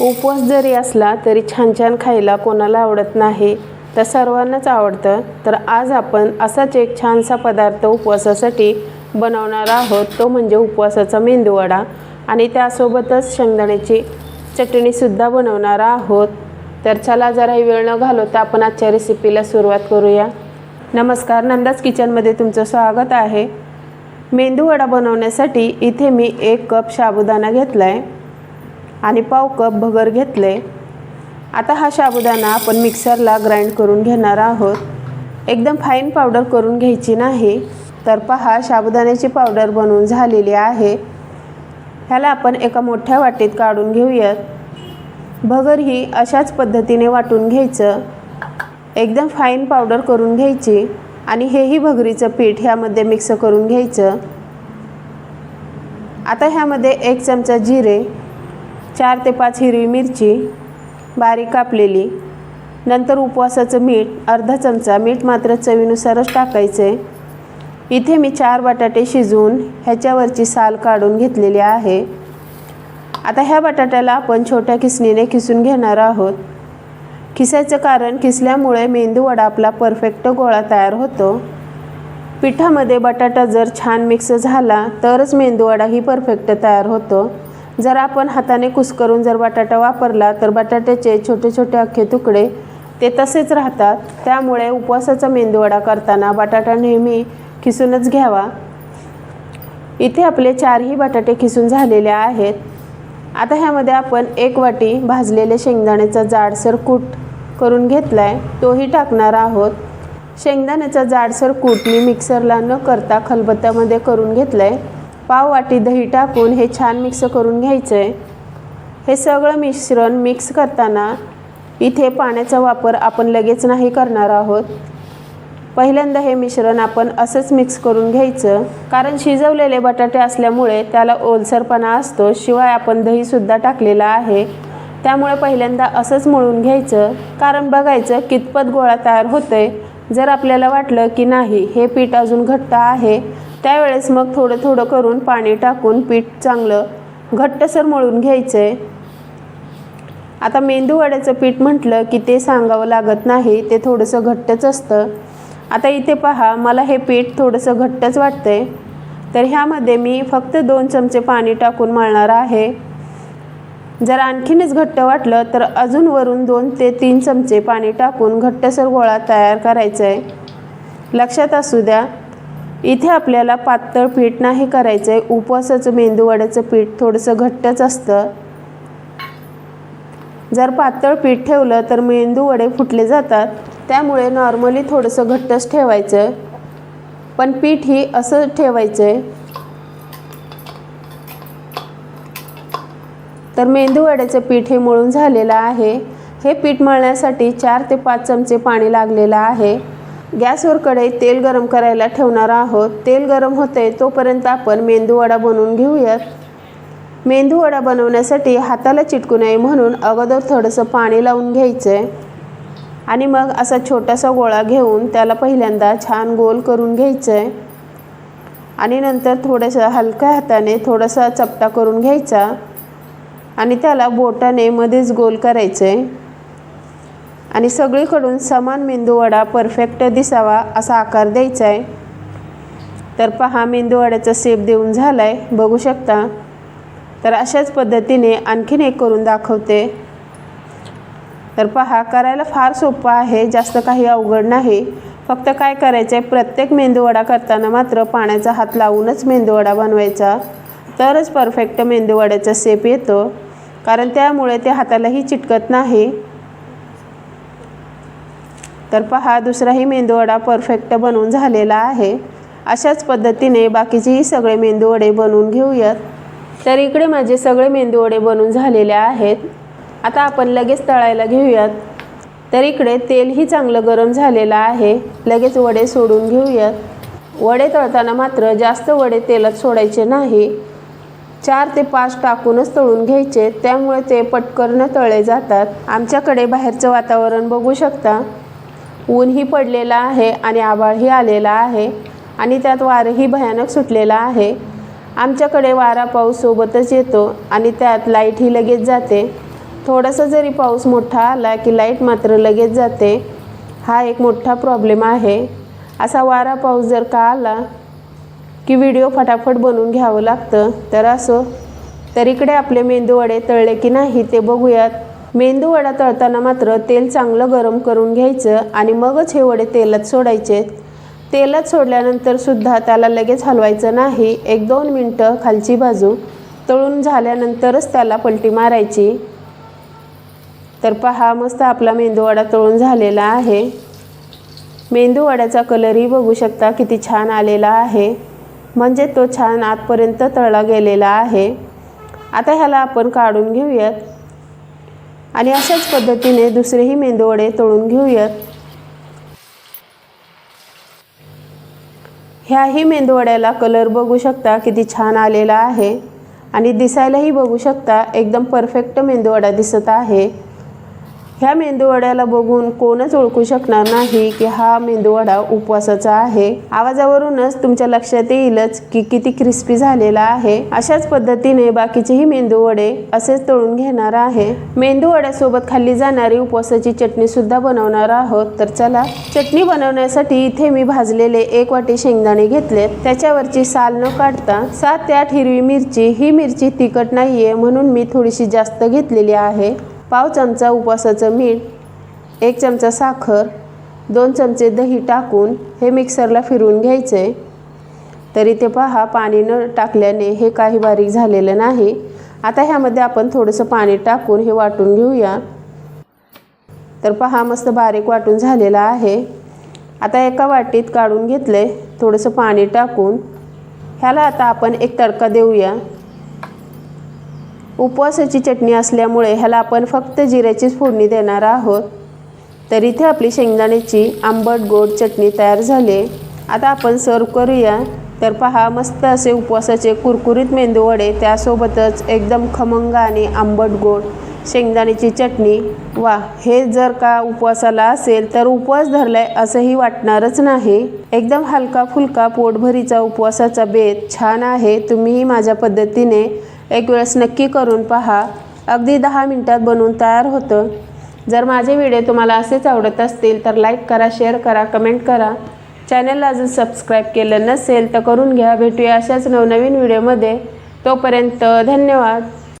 उपवास जरी असला तरी छान छान खायला कोणाला आवडत नाही तर सर्वांनाच आवडतं. तर आज आपण असाच एक छानसा पदार्थ उपवासासाठी बनवणार आहोत. तो म्हणजे उपवासाचा मेंदूवडा. आणि त्यासोबतच शेंगदाण्याची चटणीसुद्धा बनवणार आहोत. तर चला जराही वेळ न घालवता आपण आजच्या रेसिपीला सुरुवात करूया. नमस्कार नंदाज किचनमध्ये तुमचं स्वागत आहे. मेंदूवडा बनवण्यासाठी इथे मी एक कप साबुदाणा घेतला आहे आणि पाव कप भगर घेतले. आता हा साबुदाणा आपण मिक्सरला ग्राइंड करून घेणार आहोत. एकदम फाईन पावडर करून घ्यायची नाही तर पहा साबुदाण्याची पावडर बनवून झालेली आहे. ह्याला आपण एका मोठ्या वाटीत काढून घेऊयात. भगर ही अशाच पद्धतीने वाटून घ्यायचं. एकदम फाईन पावडर करून घ्यायची आणि हेही भगरीचं पीठ ह्यामध्ये मिक्स करून घ्यायचं. आता ह्यामध्ये एक चमचा जिरे चार ते पाच हिरवी मिरची बारीक कापलेली. नंतर उपवासाचं मीठ अर्धा चमचा मीठ मात्र चवीनुसारच टाकायचं. आहे इथे मी चार बटाटे शिजवून ह्याच्यावरची साल काढून घेतलेली आहे. आता ह्या बटाट्याला आपण छोट्या किसणीने किसून घेणार आहोत. खिसायचं कारण किसल्यामुळे मेंदूवडा आपला परफेक्ट गोळा तयार होतो. पिठामध्ये बटाटा जर छान मिक्स झाला तरच मेंदूवडा ही परफेक्ट तयार होतो. जर आपण हाताने कुस्करून जर बटाटा वापरला तर बटाट्याचे छोटे छोटे अख्खे तुकडे ते तसेच राहतात. त्यामुळे उपवासाचा मेंदूवडा करताना बटाटा नेहमी खिसूनच घ्यावा. इथे आपले चारही बटाटे खिसून झालेले आहेत. आता ह्यामध्ये आपण एक वाटी भाजलेले शेंगदाण्याचा जाडसर कूट करून घेतला आहे तोही टाकणार आहोत. शेंगदाण्याचा जाडसर कूट मी मिक्सरला न करता खलबत्त्यामध्ये करून घेतलं आहे पाववाटी दही टाकून हे छान मिक्स करून घ्यायचं आहे हे सगळं मिश्रण मिक्स करताना इथे पाण्याचा वापर आपण लगेच नाही करणार आहोत. पहिल्यांदा हे मिश्रण आपण असंच मिक्स करून घ्यायचं. कारण शिजवलेले बटाटे असल्यामुळे त्याला ओलसरपणा असतो शिवाय आपण दहीसुद्धा टाकलेलं आहे. त्यामुळे पहिल्यांदा असंच मळून घ्यायचं. कारण बघायचं कितपत गोळा तयार होतोय. जर आपल्याला वाटलं की नाही हे पीठ अजून घट्ट आहे त्यावेळेस मग थोडं थोडं करून पाणी टाकून पीठ चांगलं घट्टसर मळून घ्यायचं. आहे आता मेंदूवड्याचं पीठ म्हटलं की ते सांगावं लागत नाही ते थोडंसं घट्टच असतं. आता इथे पहा मला हे पीठ थोडंसं घट्टच वाटतंय. तर ह्यामध्ये मी फक्त दोन चमचे पाणी टाकून मळणार आहे. जर आणखीनच घट्ट वाटलं तर अजून वरून दोन ते तीन चमचे पाणी टाकून घट्टसर गोळा तयार करायचा आहे लक्षात असू द्या इथे आपल्याला पातळ पीठ नाही करायचं आहे उपवासाचं मेंदूवड्याचं पीठ थोडंसं घट्टच असतं. जर पातळ पीठ ठेवलं तर मेंदूवडे फुटले जातात. त्यामुळे नॉर्मली थोडंसं घट्टच ठेवायचं. पण पीठ ही असं ठेवायचं आहे तर मेंदूवड्याचं पीठ हे मळून झालेलं आहे. हे पीठ मळण्यासाठी चार ते पाच चमचे पाणी लागलेलं आहे. गॅसवर कढईत तेल गरम करायला ठेवणार आहोत. तेल गरम होते तोपर्यंत आपण मेंदूवडा बनवून घेऊयात. मेंदूवडा बनवण्यासाठी हाताला चिटकू नये म्हणून अगोदर थोडंसं पाणी लावून घ्यायचं आहे आणि मग असा छोटासा गोळा घेऊन त्याला पहिल्यांदा छान गोल करून घ्यायचं आहे आणि नंतर थोडंसं हलक्या हाताने थोडासा चपटा करून घ्यायचा. आणि त्याला बोटाने मध्येच गोल करायचं आहे आणि सगळीकडून समान मेंदूवडा परफेक्ट दिसावा असा आकार द्यायचा आहे तर पहा मेंदूवड्याचा शेप देऊन झाला आहे बघू शकता. तर अशाच पद्धतीने आणखीन एक करून दाखवते. तर पहा करायला फार सोपं आहे जास्त काही अवघड नाही. फक्त काय करायचं आहे प्रत्येक मेंदूवडा करताना मात्र पाण्याचा हात लावूनच मेंदूवडा बनवायचा. तरच परफेक्ट मेंदूवड्याचा शेप येतो. कारण त्यामुळे ते हातालाही चिटकत नाही. तर पहा दुसराही मेंदूवडा परफेक्ट बनवून झालेला आहे. अशाच पद्धतीने बाकीचेही सगळे मेंदूवडे बनवून घेऊयात. तर इकडे माझे सगळे मेंदूवडे बनवून झालेले आहेत. आता आपण लगेच तळायला घेऊयात. तर इकडे तेलही चांगलं गरम झालेलं आहे. लगेच वडे सोडून घेऊयात. वडे तळताना मात्र जास्त वडे तेलात सोडायचे नाही. चार ते पाच टाकूनच तळून घ्यायचे. त्यामुळे ते पटकन तळले जातात. आमच्याकडे बाहेरचं वातावरण बघू शकता. ऊनही पडलेलं आहे आणि आभाळही आलेला आहे आणि त्यात वारंही भयानक सुटलेला आहे. आमच्याकडे वारा पाऊस सोबतच येतो आणि त्यात लाईटही लगेच जाते. थोडासा जरी पाऊस मोठा आला की लाइट मात्र लगेच जाते. हा एक मोठा प्रॉब्लेम आहे. असा वारा पाऊस जर का आला की व्हिडिओ फटाफट बनवून घ्यावं लागतं तर असो. तर इकडे आपले मेंदू वडे तळले की नाही ते बघूयात. मेंदू वडा तळताना मात्र तेल चांगलं गरम करून घ्यायचं आणि मगच हे वडे तेलात सोडायचे. तेलात सोडल्यानंतर सुद्धा त्याला लगेच हलवायचं नाही. एक दोन मिनटं खालची बाजू तळून झाल्यानंतरच त्याला पलटी मारायची. तर पहा मस्त आपला मेंदूवडा तळून झालेला आहे. मेंदूवड्याचा कलरही बघू शकता किती छान आलेला आहे. म्हणजे तो छान आतपर्यंत तळला गेलेला आहे. आता ह्याला आपण काढून घेऊयात. आणि अशाच पद्धतीने दुसरेही मेंदूवडे तळून घेऊयात. ह्याही मेंदूवड्याला कलर बघू शकता किती छान आलेला आहे. आणि दिसायलाही बघू शकता एकदम परफेक्ट मेंदूवडा दिसत आहे. ह्या मेंदूवड्याला बघून कोणच ओळखू शकणार नाही की हा मेंदूवडा उपवासाचा आहे. आवाजावरूनच तुमच्या लक्षात येईलच की किती क्रिस्पी झालेला आहे. अशाच पद्धतीने बाकीचेही मेंदूवडे असेच तळून घेणार आहे. मेंदूवड्यासोबत खाल्ली जाणारी उपवासाची चटणी सुद्धा बनवणार आहोत. तर चला चटणी बनवण्यासाठी इथे मी भाजलेले एक वाटी शेंगदाणे घेतलेत त्याच्यावरची साल न काढता सात ते आठ हिरवी मिरची. ही मिरची तिखट नाहीये म्हणून मी थोडीशी जास्त घेतलेली आहे. पाव चमचा उपवासाचं मीठ एक चमचा साखर दोन चमचे दही टाकून हे मिक्सरला फिरवून घ्यायचे. तरी ते पहा पाणी न टाकल्याने हे काही बारीक झालेलं नाही. आता ह्यामध्ये आपण थोडंसं पाणी टाकून हे वाटून घेऊया. तर पहा मस्त बारीक वाटून झालेला आहे. आता एका वाटीत काढून घेतले थोडंसं पाणी टाकून. ह्याला आता आपण एक तडका देऊया. उपवासाची चटणी असल्यामुळे ह्याला आपण फक्त जिऱ्याचीच फोडणी देणार आहोत. तर इथे आपली शेंगदाण्याची आंबट गोड चटणी तयार झाली आता आपण सर्व करूया. तर पहा मस्त असे उपवासाचे कुरकुरीत मेंदू वडे. त्यासोबतच एकदम खमंग आणि आंबट गोड शेंगदाण्याची चटणी. वा हे जर का उपवासाला असेल तर उपवास धरलाय असंही वाटणारच नाही. एकदम हलका फुलका पोटभरीचा उपवासाचा बेत छान आहे. तुम्हीही माझ्या पद्धतीने एक वेळेस नक्की करून पहा. अगदी दहा मिनटात बनवून तयार होतं. जर माझे व्हिडिओ तुम्हाला असेच आवडत असतील तर लाईक करा शेअर करा कमेंट करा. चॅनलला अजून सबस्क्राईब केलं नसेल तर करून घ्या. भेटूया अशाच नवनवीन व्हिडिओमध्ये. तोपर्यंत धन्यवाद.